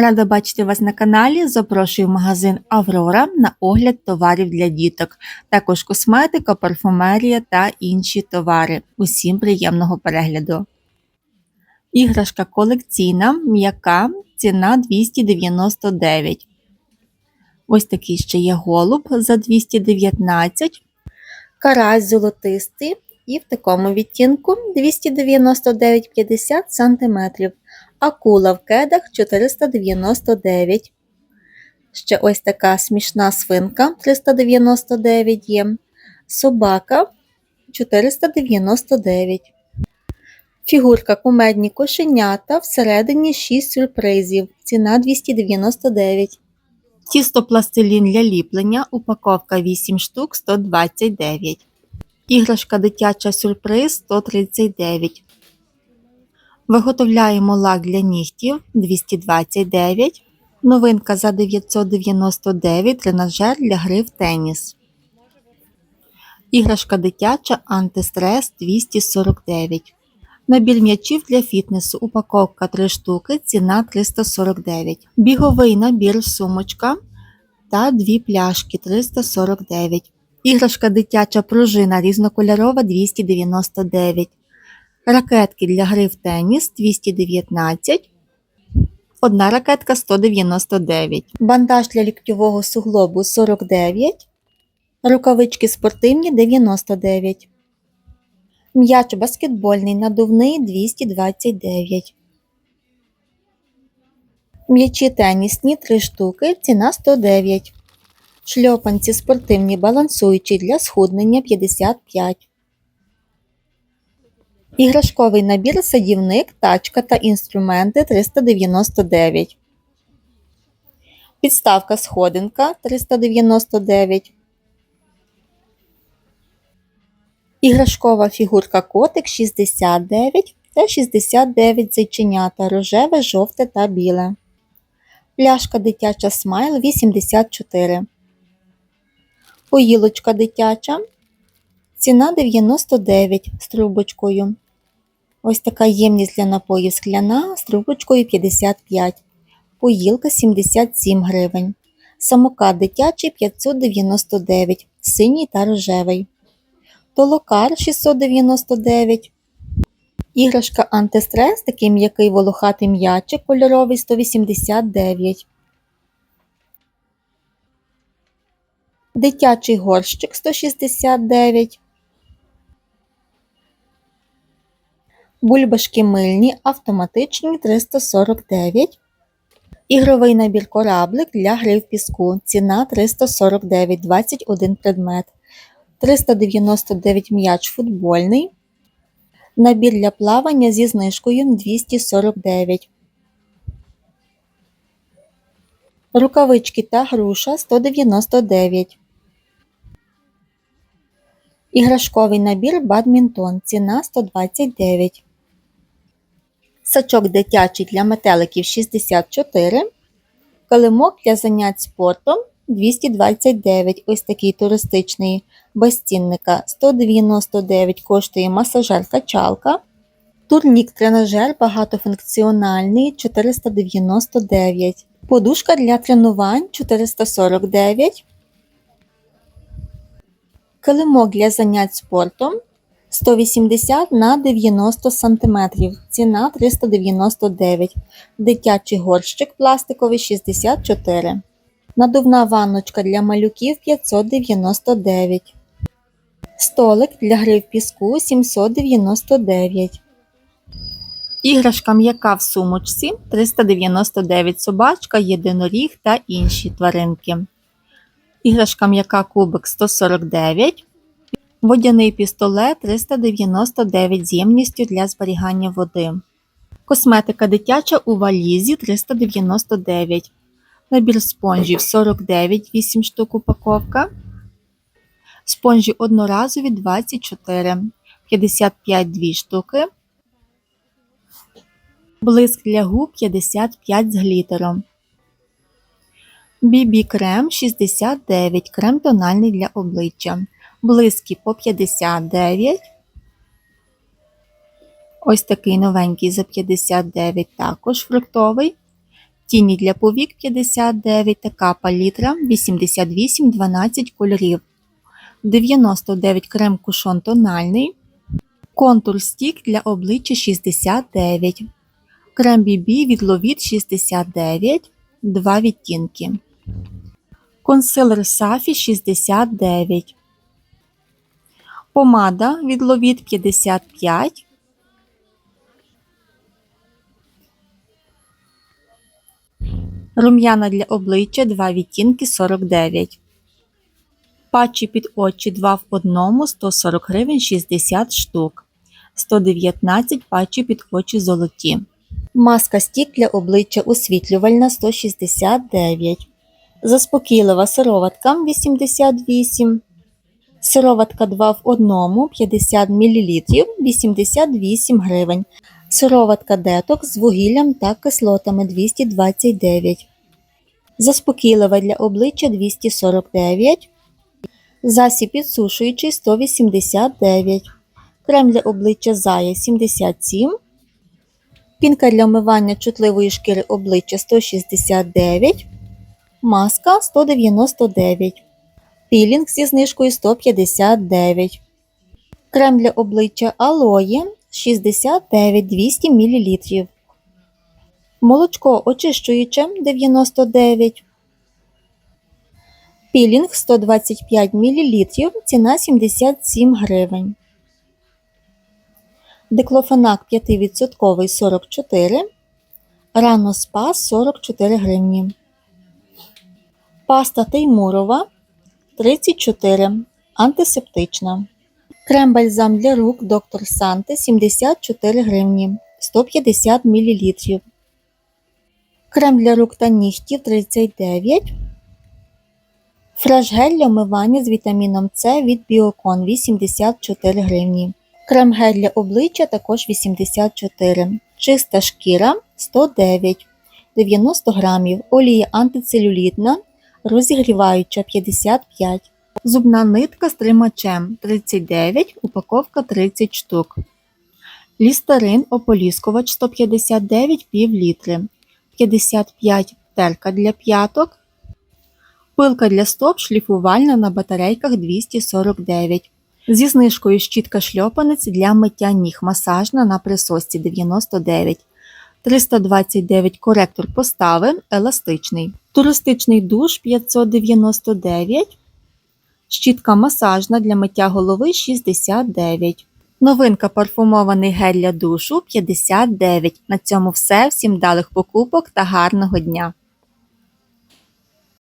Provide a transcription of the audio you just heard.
Рада бачити вас на каналі. Запрошую в магазин Аврора на огляд товарів для діток, також косметика, парфумерія та інші товари. Усім приємного перегляду. Іграшка колекційна, м'яка, ціна 299. Ось такий ще є голуб за 219. Карась золотистий і в такому відтінку 299,50 см. Акула в кедах 499. Ще ось така смішна свинка 399 є. Собака 499. Фігурка кумедні кошенята всередині 6 сюрпризів. Ціна 299. Тісто пластилін для ліплення. Упаковка 8 штук 129. Іграшка дитяча сюрприз 139. Виготовляємо лак для нігтів 229. Новинка за 999 тренажер для гри в теніс. Іграшка дитяча антистрес 249. Набір м'ячів для фітнесу. Упаковка 3 штуки, ціна 349. Біговий набір сумочка та 2 пляшки 349. Іграшка дитяча пружина різнокольорова 299. Ракетки для гри в теніс 219. Одна ракетка 199. Бандаж для ліктьового суглобу 49. Рукавички спортивні 99. М'яч баскетбольний надувний 229. М'ячі тенісні 3 штуки. Ціна 109. Шльопанці спортивні балансуючі для схуднення 55. Іграшковий набір садівник, тачка та інструменти 399. Підставка сходинка 399. Іграшкова фігурка котик 69 та 69 зайченята рожеве, жовте та біле. Пляшка дитяча смайл 84. Поїлочка дитяча. Ціна 99 з трубочкою. Ось така ємність для напоїв скляна з трубочкою 55. Поїлка 77 гривень. Самокат дитячий 599, синій та рожевий. Толокар 699. Іграшка антистрес, такий м'який волохатий м'ячик кольоровий 189. Дитячий горщик 169. Бульбашки мильні автоматичні 349. Ігровий набір кораблик для гри в піску. Ціна 349 21 предмет. 399 м'яч футбольний. Набір для плавання зі знижкою 249. Рукавички та груша 199. Іграшковий набір бадмінтон. Ціна 129. Сачок дитячий для метеликів 64. Килимок для занять спортом 229. Ось такий туристичний без цінника 199 коштує масажер качалка. Турнік тренажер багатофункціональний 499. Подушка для тренувань 449. Килимок для занять спортом 180 на 90 см. Ціна 399 Дитячий горщик пластиковий 64 Надувна ванночка для малюків 599 Столик для гри в піску 799 Іграшка м'яка в сумочці 399 собачка, єдиноріг та інші тваринки. Іграшка м'яка кубик 149 Водяний пістолет 399 з ємністю для зберігання води. Косметика дитяча у валізі 399. Набір спонжів 49 8 штук упаковка. Спонжі одноразові 24, 55 2 штуки. Блиск для губ 55 з глітером. BB крем 69, крем тональний для обличчя. Блиски по 59. Ось такий новенький за 59, також фруктовий. Тіні для повік 59, така палітра 88 12 кольорів. 99 крем кушон тональний. Контур стік для обличчя 69. Крем BB від Ловіт 69, 2 відтінки. Консилер Сафі 69. Помада від Ловіт 55. Рум'яна для обличчя 2 відтінки 49. Патчі під очі 2 в 1 140 гривень 60 штук. 119 патчі під очі золоті. Маска стік для обличчя освітлювальна 169. Заспокійлива сироватка 88. Сироватка 2 в 1 50 мл 88 гривень. Сироватка детокс з вугіллям та кислотами 229. Заспокійлива для обличчя 249. Засіб підсушуючий 189. Крем для обличчя Зая 77. Пінка для вмивання чутливої шкіри обличчя 169. Маска 199. Пілінг зі знижкою 159. Крем для обличчя Алоє 69 200 мл. Молочко очищуюче 99. Пілінг 125 мл. Ціна 77 гривень. Диклофенак 5% 44. Рано спа 44 гривні. Паста Теймурова 34. Антисептична. Крем бальзам для рук Доктор Санте 74 гривні 150 мл. Крем для рук та нігтів 39. Фреш-гель для вмивання з вітаміном С від Біокон 84 гривні. Крем-гель для обличчя також 84. Чиста шкіра 109. 90 грамів. Олія антицелюлітна розігріваюча 55. Зубна нитка з тримачем 39, упаковка 30 штук. Лістерин ополіскувач 159 пів літри. 55 терка для п'яток. Пилка для стоп шліфувальна на батарейках 249. Зі знижкою щітка шльопанець для миття ніг масажна на присосці 99. 329 коректор постави еластичний. Туристичний душ 599. Щітка масажна для миття голови 69. Новинка парфумований гель для душу 59. На цьому все. Всім далих покупок та гарного дня!